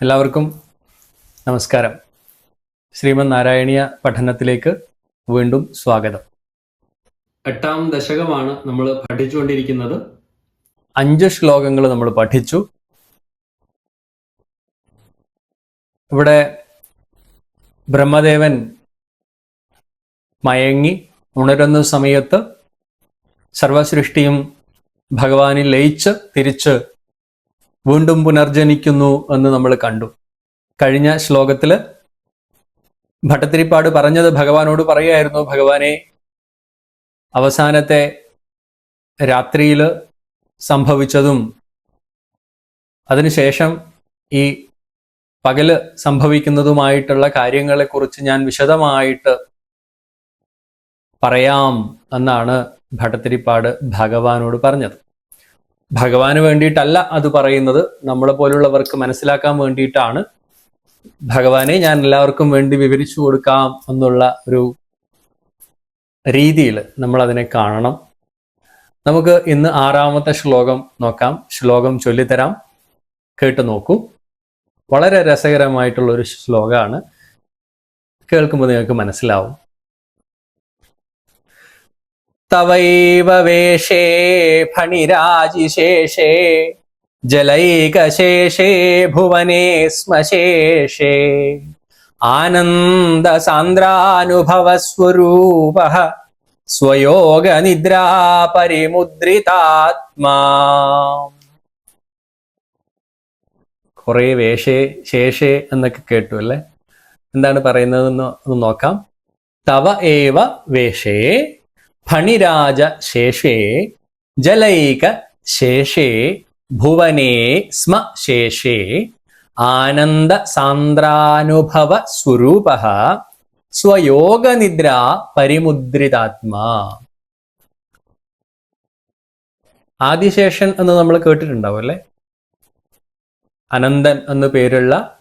എല്ലാവർക്കും നമസ്കാരം. ശ്രീമൻ നാരായണീയ പഠനത്തിലേക്ക് വീണ്ടും സ്വാഗതം. എട്ടാം ദശകമാണ് നമ്മൾ പഠിച്ചുകൊണ്ടിരിക്കുന്നത്. അഞ്ച് ശ്ലോകങ്ങൾ നമ്മൾ പഠിച്ചു. ഇവിടെ ബ്രഹ്മദേവൻ മയങ്ങി ഉണരുന്ന സമയത്ത് സർവസൃഷ്ടിയും ഭഗവാനിൽ ലയിച്ച് തിരിച്ച് വീണ്ടും പുനർജനിക്കുന്നു എന്ന് നമ്മൾ കണ്ടു. കഴിഞ്ഞ ശ്ലോകത്തിൽ ഭട്ടത്തിരിപ്പാട് പറഞ്ഞത് ഭഗവാനോട് പറയായിരുന്നു ഭഗവാനെ അവസാനത്തെ രാത്രിയിൽ സംഭവിച്ചതും അതിനുശേഷം ഈ പകൽ സംഭവിക്കുന്നതുമായിട്ടുള്ള കാര്യങ്ങളെക്കുറിച്ച് ഞാൻ വിശദമായിട്ട് പറയാം എന്നാണ് ഭട്ടത്തിരിപ്പാട് ഭഗവാനോട് പറഞ്ഞത്. ഭഗവാന് വേണ്ടിയിട്ടല്ല അത് പറയുന്നത്. നമ്മളെ പോലുള്ളവർക്ക് മനസ്സിലാക്കാൻ വേണ്ടിയിട്ടാണ് ഭഗവാനെ ഞാൻ എല്ലാവർക്കും വേണ്ടി വിവരിച്ചു കൊടുക്കാം എന്നുള്ള ഒരു രീതിയിൽ നമ്മൾ അതിനെ കാണണം. നമുക്ക് ഇന്ന് ആറാമത്തെ ശ്ലോകം നോക്കാം. ശ്ലോകം ചൊല്ലിത്തരാം. കേട്ടു നോക്കൂ. വളരെ രസകരമായിട്ടുള്ള ഒരു ശ്ലോകമാണ് കേൾക്കുമ്പോൾ നിങ്ങൾക്ക് മനസ്സിലാവും. തവൈവ വേഷേ ഫണിരാജിശേഷേ ജലൈകശേഷേ ഭുവനേ ശ്മശേഷേ ആനന്ദസാന്ദ്രാനുഭവസ്വരൂപ സ്വയോഗനിദ്രാ പരിമുദ്രിതാത്മാ. കുറെ വേഷേ ശേഷേ എന്നൊക്കെ കേട്ടു അല്ലേ? എന്താണ് പറയുന്നതെന്ന് നോക്കാം. തവ ഏവ വേഷേ ഫണിരാജ ശേഷേ ജലൈക ശേഷേ ഭുവനേ സ്മ ശേഷേ ആനന്ദ സാന്ദ്രാനുഭവ സ്വരൂപ സ്വയോഗനിദ്ര പരിമുദ്രിതാത്മാ. ആദിശേഷൻ എന്ന് നമ്മൾ കേട്ടിട്ടുണ്ടാവും അല്ലേ? അനന്തൻ എന്നു പേരുള്ള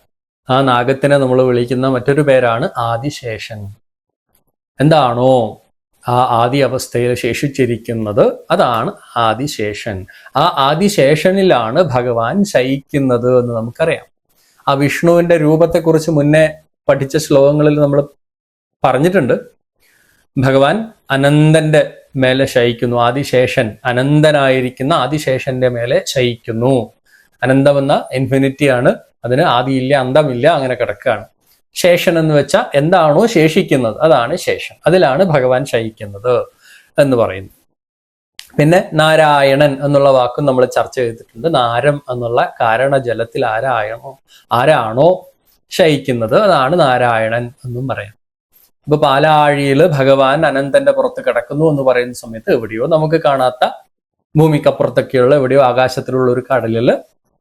ആ നാഗത്തിനെ നമ്മൾ വിളിക്കുന്ന മറ്റൊരു പേരാണ് ആദിശേഷൻ. എന്താണോ? ആ ആദി അവസ്ഥയിൽ ശേഷിച്ചിരിക്കുന്നത് അതാണ് ആദിശേഷൻ. ആ ആദിശേഷനിലാണ് ഭഗവാൻ ശയിക്കുന്നത് എന്ന് നമുക്കറിയാം. ആ വിഷ്ണുവിന്റെ രൂപത്തെക്കുറിച്ച് മുന്നേ പഠിച്ച ശ്ലോകങ്ങളിൽ നമ്മൾ പറഞ്ഞിട്ടുണ്ട്. ഭഗവാൻ അനന്തന്റെ മേലെ ശയിക്കുന്നു. ആദിശേഷൻ അനന്തനായിരിക്കുന്ന ആദിശേഷന്റെ മേലെ ശയിക്കുന്നു. അനന്തമെന്ന ഇൻഫിനിറ്റിയാണ് അതിന് ആദിയില്ല അന്തമില്ല അങ്ങനെ കിടക്കുകയാണ്. ശേഷൻ എന്ന് വെച്ചാൽ എന്താണോ ശേഷിക്കുന്നത്. അതാണ് ശേഷൻ അതിലാണ് ഭഗവാൻ ശയിക്കുന്നത് എന്ന് പറയുന്നു. പിന്നെ നാരായണൻ എന്നുള്ള വാക്കും നമ്മൾ ചർച്ച ചെയ്തിട്ടുണ്ട്. നാരം എന്നുള്ള കാരണ ജലത്തിൽ ആരായണോ ആരാണോ ശയിക്കുന്നത്. അതാണ് നാരായണൻ എന്നും പറയാം ഇപ്പൊ പാലാഴിയിൽ ഭഗവാൻ അനന്തന്റെ പുറത്ത് കിടക്കുന്നു എന്ന് പറയുന്ന സമയത്ത് എവിടെയോ നമുക്ക് കാണാത്ത ഭൂമിക്കപ്പുറത്തൊക്കെയുള്ള എവിടെയോ ആകാശത്തിലുള്ള ഒരു കടലിൽ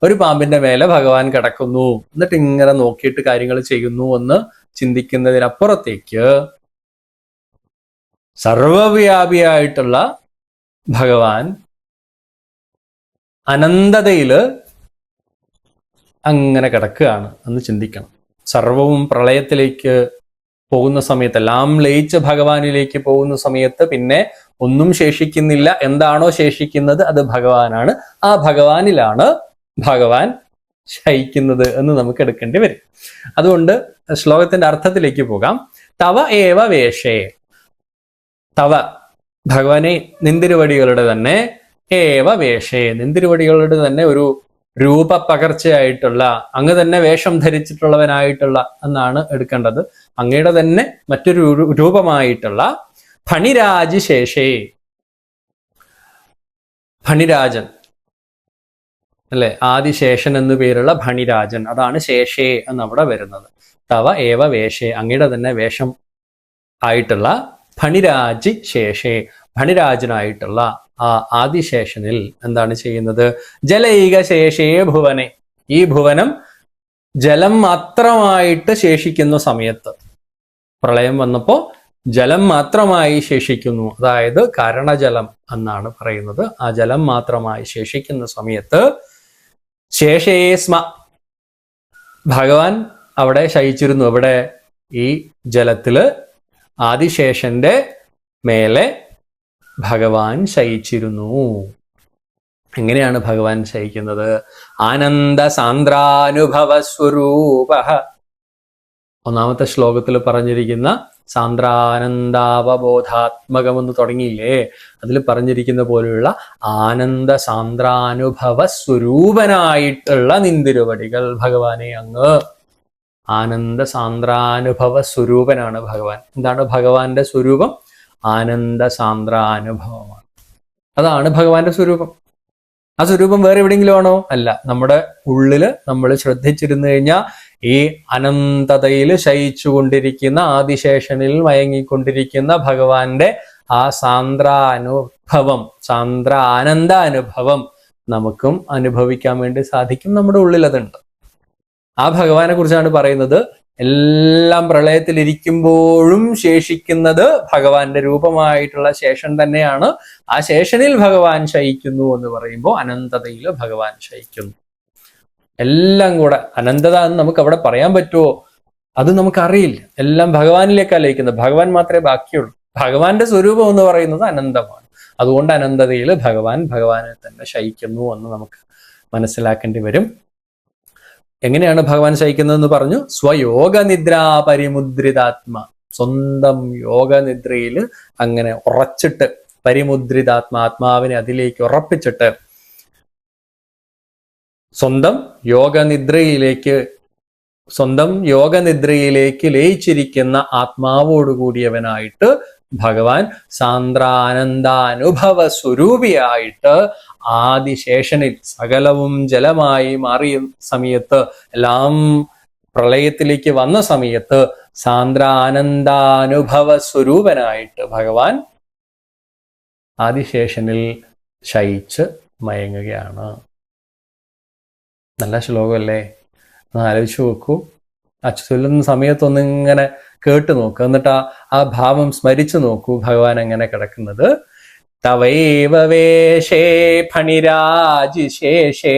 ഒരു പാമ്പിന്റെ മേലെ ഭഗവാൻ കിടക്കുന്നു. എന്നിട്ട് ഇങ്ങനെ നോക്കിയിട്ട് കാര്യങ്ങൾ ചെയ്യുന്നു എന്ന് ചിന്തിക്കുന്നതിനപ്പുറത്തേക്ക് സർവവ്യാപിയായിട്ടുള്ള ഭഗവാൻ അനന്തതയിൽ അങ്ങനെ കിടക്കുകയാണ് എന്ന് ചിന്തിക്കണം. സർവവും പ്രളയത്തിലേക്ക് പോകുന്ന സമയത്ത് എല്ലാം ലയിച്ച ഭഗവാനിലേക്ക് പോകുന്ന സമയത്ത് പിന്നെ ഒന്നും ശേഷിക്കുന്നില്ല. എന്താണോ ശേഷിക്കുന്നത് അത് ഭഗവാനാണ്. ആ ഭഗവാനിലാണ് ഭഗവാൻ ശയിക്കുന്നത് എന്ന് നമുക്ക് എടുക്കേണ്ടി വരും. അതുകൊണ്ട് ശ്ലോകത്തിന്റെ അർത്ഥത്തിലേക്ക് പോകാം. തവ ഏവ വേഷേ? തവ ഭഗവാനെ നിന്തിരുവടികളുടെ തന്നെ ഏവ വേഷേ? നിന്തിരുവടികളുടെ തന്നെ ഒരു രൂപപകർച്ചയായിട്ടുള്ള അങ്ങ് തന്നെ വേഷം ധരിച്ചിട്ടുള്ളവനായിട്ടുള്ള എന്നാണ് എടുക്കേണ്ടത്. അങ്ങയുടെ തന്നെ മറ്റൊരു രൂപമായിട്ടുള്ള ഫണിരാജ് ശേഷേ ഫണിരാജൻ അല്ലെ? ആദിശേഷൻ എന്നു പേരുള്ള ഭണിരാജൻ. അതാണ് ശേഷേ എന്ന് അവിടെ വരുന്നത്. തവ ഏവ വേഷേ. അങ്ങയുടെ തന്നെ വേഷം ആയിട്ടുള്ള ഭണിരാജി ശേഷേ. ഭണിരാജനായിട്ടുള്ള ആ ആദിശേഷനിൽ എന്താണ് ചെയ്യുന്നത്? ജലൈക ശേഷേ ഭുവനെ. ഈ ഭുവനം ജലം മാത്രമായിട്ട് ശേഷിക്കുന്ന സമയത്ത് പ്രളയം വന്നപ്പോൾ ജലം മാത്രമായി ശേഷിക്കുന്നു. അതായത് കാരണജലം എന്നാണ് പറയുന്നത്. ആ ജലം മാത്രമായി ശേഷിക്കുന്ന സമയത്ത് ശേഷേസ്മ ഭഗവാൻ അവിടെ ശയിച്ചിരുന്നു. അവിടെ ഈ ജലത്തിൽ ആദിശേഷന്റെ മേലെ ഭഗവാൻ ശയിച്ചിരുന്നു. എങ്ങനെയാണ് ഭഗവാൻ ശയിക്കുന്നത്? ആനന്ദ സാന്ദ്രാനുഭവ സ്വരൂപ ഒന്നാമത്തെ ശ്ലോകത്തിൽ പറഞ്ഞിരിക്കുന്ന സാന്ദ്രാനന്ദാവബോധാത്മകമെന്ന് തുടങ്ങിയില്ലേ? അതിൽ പറഞ്ഞിരിക്കുന്ന പോലെയുള്ള ആനന്ദ സാന്ദ്രാനുഭവ സ്വരൂപനായിട്ടുള്ള നിന്തിരുവടികൾ ഭഗവാനെ അങ്ങ്. ആനന്ദ സാന്ദ്രാനുഭവ സ്വരൂപനാണ് ഭഗവാൻ. എന്താണ് ഭഗവാന്റെ സ്വരൂപം? ആനന്ദ സാന്ദ്രാനുഭവമാണ്. അതാണ് ഭഗവാന്റെ സ്വരൂപം. ആ സ്വരൂപം വേറെ എവിടെയെങ്കിലും ആണോ? അല്ല നമ്മുടെ ഉള്ളിൽ നമ്മൾ ശ്രദ്ധിച്ചിരുന്നു കഴിഞ്ഞാൽ ഈ അനന്തതയിൽ ശയിച്ചുകൊണ്ടിരിക്കുന്ന ആദിശേഷനിൽ മയങ്ങിക്കൊണ്ടിരിക്കുന്ന ഭഗവാന്റെ ആ സാന്ദ്രാനുഭവം സാന്ദ്ര ആനന്ദ അനുഭവം നമുക്കും അനുഭവിക്കാൻ വേണ്ടി സാധിക്കും. നമ്മുടെ ഉള്ളിൽ അതുണ്ട്. ആ ഭഗവാനെ കുറിച്ചാണ് പറയുന്നത്. എല്ലാം പ്രളയത്തിലിരിക്കുമ്പോഴും ശേഷിക്കുന്നത് ഭഗവാന്റെ രൂപമായിട്ടുള്ള ശേഷൻ തന്നെയാണ്. ആ ശേഷനിൽ ഭഗവാൻ ശയിക്കുന്നു എന്ന് പറയുമ്പോൾ അനന്തതയിൽ ഭഗവാൻ ശയിക്കുന്നു. എല്ലാം കൂടെ അനന്തത എന്ന് നമുക്ക് അവിടെ പറയാൻ പറ്റുമോ അത് നമുക്കറിയില്ല. എല്ലാം ഭഗവാനിലേക്കാണ് ലയിക്കുന്നത് ഭഗവാൻ മാത്രമേ ബാക്കിയുള്ളൂ. ഭഗവാന്റെ സ്വരൂപം എന്ന് പറയുന്നത് അനന്തമാണ്. അതുകൊണ്ട് അനന്തതയിൽ ഭഗവാൻ ഭഗവാനെ തന്നെ ശയിക്കുന്നു എന്ന് നമുക്ക് മനസ്സിലാക്കേണ്ടി വരും. എങ്ങനെയാണ് ഭഗവാൻ ശയിക്കുന്നതെന്ന് പറഞ്ഞു? സ്വയോഗ നിദ്രാ പരിമുദ്രിതാത്മ സ്വന്തം യോഗനിദ്രയിൽ അങ്ങനെ ഉറച്ചിട്ട് പരിമുദ്രിതാത്മ ആത്മാവിനെ അതിലേക്ക് ഉറപ്പിച്ചിട്ട് സ്വന്തം യോഗനിദ്രയിലേക്ക് സ്വന്തം യോഗനിദ്രയിലേക്ക് ലയിച്ചിരിക്കുന്ന ആത്മാവോടുകൂടിയവനായിട്ട് ഭഗവാൻ സാന്ദ്രാനന്ദാനുഭവ സ്വരൂപിയായിട്ട് ആദിശേഷനിൽ സകലവും ജലമായി മാറിയ സമയത്ത് എല്ലാം പ്രളയത്തിലേക്ക് വന്ന സമയത്ത് സാന്ദ്രാനന്ദാനുഭവ സ്വരൂപനായിട്ട് ഭഗവാൻ ആദിശേഷനിൽ ശയിച്ച് മയങ്ങുകയാണ്. നല്ല ശ്ലോകമല്ലേ? ഒന്ന് ആലോചിച്ച് നോക്കൂ. അച്ഛ ചൊല്ലുന്ന സമയത്തൊന്നിങ്ങനെ കേട്ട് നോക്കുക എന്നിട്ട് ആ ആ ഭാവം സ്മരിച്ചു നോക്കൂ ഭഗവാൻ എങ്ങനെ കിടക്കുന്നത്. തവൈവ വേഷേ ഫണിരാജിശേഷേ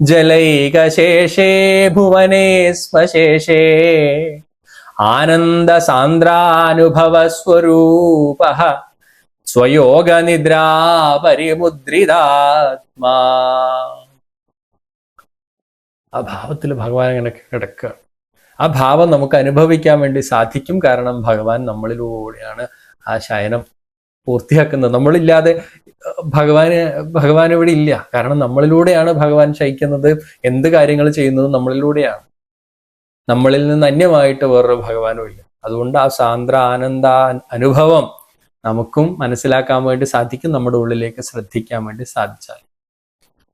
ജലൈകശേഷേ ഭുവനേ സ്വശേഷേ ആനന്ദ സാന്ദ്രാനുഭവ സ്വരൂപ സ്വയോഗ നിദ്രാ പരിമുദ്രിതാത്മാ ആ ഭാവത്തിൽ ഭഗവാൻ അങ്ങനെ കിടക്കുക. ആ ഭാവം നമുക്ക് അനുഭവിക്കാൻ വേണ്ടി സാധിക്കും കാരണം ഭഗവാൻ നമ്മളിലൂടെയാണ് ആ ശയനം പൂർത്തിയാക്കുന്നത്. നമ്മളില്ലാതെ ഭഗവാന് ഭഗവാൻ ഇവിടെ ഇല്ല. കാരണം നമ്മളിലൂടെയാണ് ഭഗവാൻ ശയിക്കുന്നത്. എന്ത് കാര്യങ്ങൾ ചെയ്യുന്നത് നമ്മളിലൂടെയാണ്. നമ്മളിൽ നിന്ന് അന്യമായിട്ട് വേറൊരു ഭഗവാനും ഇല്ല. അതുകൊണ്ട് ആ സാന്ദ്ര ആനന്ദ അനുഭവം നമുക്കും മനസ്സിലാക്കാൻ വേണ്ടി സാധിക്കും. നമ്മുടെ ഉള്ളിലേക്ക് ശ്രദ്ധിക്കാൻ വേണ്ടി സാധിച്ചാൽ.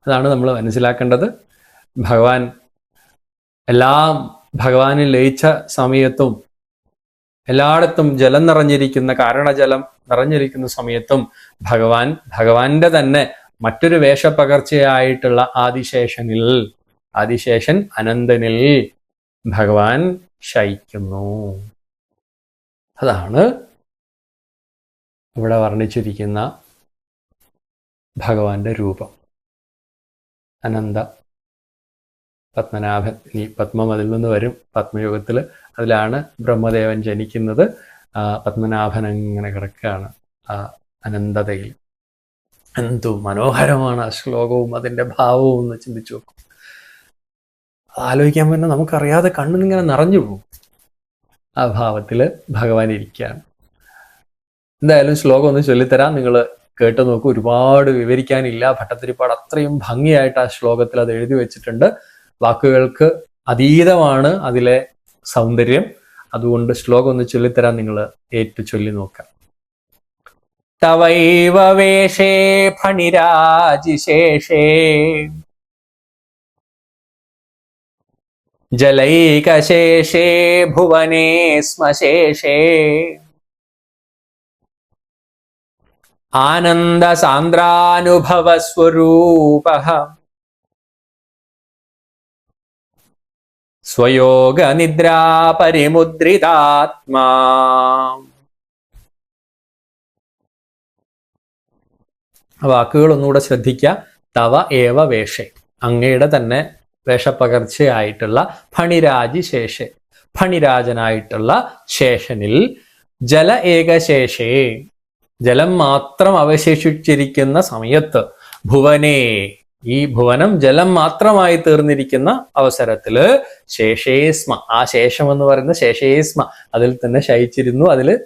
അതാണ് നമ്മൾ മനസ്സിലാക്കേണ്ടത്. ഭഗവാൻ എല്ലാം ഭഗവാനിൽ ലയിച്ച സമയത്തും എല്ലായിടത്തും ജലം നിറഞ്ഞിരിക്കുന്ന കാരണജലം നിറഞ്ഞിരിക്കുന്ന സമയത്തും ഭഗവാൻ ഭഗവാന്റെ തന്നെ മറ്റൊരു വേഷപ്പകർച്ചയായിട്ടുള്ള ആദിശേഷനിൽ ആദിശേഷൻ അനന്തനിൽ ഭഗവാൻ ശയിക്കുന്നു. അതാണ് ഇവിടെ വർണിച്ചിരിക്കുന്ന ഭഗവാന്റെ രൂപം. അനന്ത പത്മനാഭൻ ഇനി പത്മം അതിൽ നിന്ന് വരും പത്മയുഗത്തിൽ അതിലാണ് ബ്രഹ്മദേവൻ ജനിക്കുന്നത്. പത്മനാഭൻ അങ്ങനെ കിടക്കുകയാണ് ആ അനന്തതയിൽ. എന്തു മനോഹരമാണ് ആ ശ്ലോകവും അതിന്റെ ഭാവവും എന്ന് ചിന്തിച്ചു നോക്കും. ആലോചിക്കാൻ പറ്റുന്ന നമുക്കറിയാതെ കണ്ണിങ്ങനെ നിറഞ്ഞു പോകും. ആ ഭാവത്തിൽ ഭഗവാൻ ഇരിക്കുകയാണ്. എന്തായാലും ശ്ലോകം ഒന്ന് ചൊല്ലിത്തരാം. നിങ്ങൾ കേട്ട് നോക്കൂ. ഒരുപാട് വിവരിക്കാനില്ല. ഭട്ടത്തിരിപ്പാട് അത്രയും ഭംഗിയായിട്ട് ആ ശ്ലോകത്തിൽ അത് എഴുതി വെച്ചിട്ടുണ്ട്. വാക്കുകൾക്ക് അതീതമാണ് അതിലെ സൗന്ദര്യം. അതുകൊണ്ട് ശ്ലോകം ഒന്ന് ചൊല്ലിത്തരാൻ നിങ്ങൾ ഏറ്റു ചൊല്ലി നോക്കാം. തവൈവ വേഷേ ഫണിരാജിശേഷേ ജലൈകശേഷേ ഭുവനേ ശ്മശേഷേ ആനന്ദ സാന്ദ്രാനുഭവ സ്വരൂപ സ്വയോഗ നിദ്രാ പരിമുദ്രിതാത്മാ വാക്കുകൾ ഒന്നുകൂടെ ശ്രദ്ധിക്കുക തവ ഏവ വേഷെ. അങ്ങയുടെ തന്നെ വേഷപ്പകർച്ചയായിട്ടുള്ള ഫണിരാജി ശേഷെ ഫണിരാജനായിട്ടുള്ള ശേഷനിൽ ജല ഏകശേഷേ. ജലം മാത്രം അവശേഷിച്ചിരിക്കുന്ന സമയത്ത് ഭുവനേ ഈ ഭുവനം ജലം മാത്രമായി തീർന്നിരിക്കുന്ന അവസരത്തിൽ ശേഷേസ്മ. ആ ശേഷം എന്ന് പറയുന്ന ശേഷേസ്മ. അതിൽ തന്നെ ശയിച്ചിരുന്നു. അതിൽ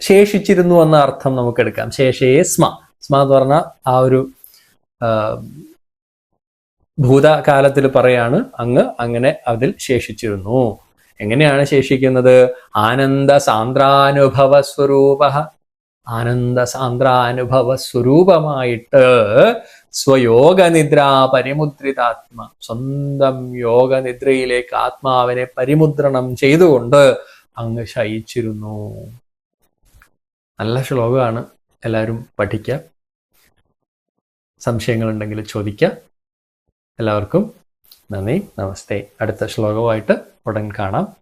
ശേഷിച്ചിരുന്നു എന്ന അർത്ഥം നമുക്ക് എടുക്കാം ശേഷേസ്മ. സ്മ എന്ന് പറഞ്ഞ ആ ഒരു ഭൂതകാലത്തിൽ പറയാണ് അങ്ങ് അങ്ങനെ അതിൽ ശേഷിച്ചിരുന്നു. എങ്ങനെയാണ് ശേഷിക്കുന്നത്? ആനന്ദ സാന്ദ്രാനുഭവ സ്വരൂപ. ആനന്ദ സാന്ദ്രാനുഭവ സ്വരൂപമായിട്ട് സ്വയോഗനിദ്രാ പരിമുദ്രിതാത്മ സ്വന്തം യോഗനിദ്രയിലേക്ക് ആത്മാവിനെ പരിമുദ്രണം ചെയ്തുകൊണ്ട് അങ്ങ് ശയിച്ചിരുന്നു. നല്ല ശ്ലോകമാണ്. എല്ലാവരും പഠിക്കുക സംശയങ്ങളുണ്ടെങ്കിൽ ചോദിക്കുക എല്ലാവർക്കും നന്ദി. നമസ്തേ. അടുത്ത ശ്ലോകമായിട്ട് ഉടൻ കാണാം.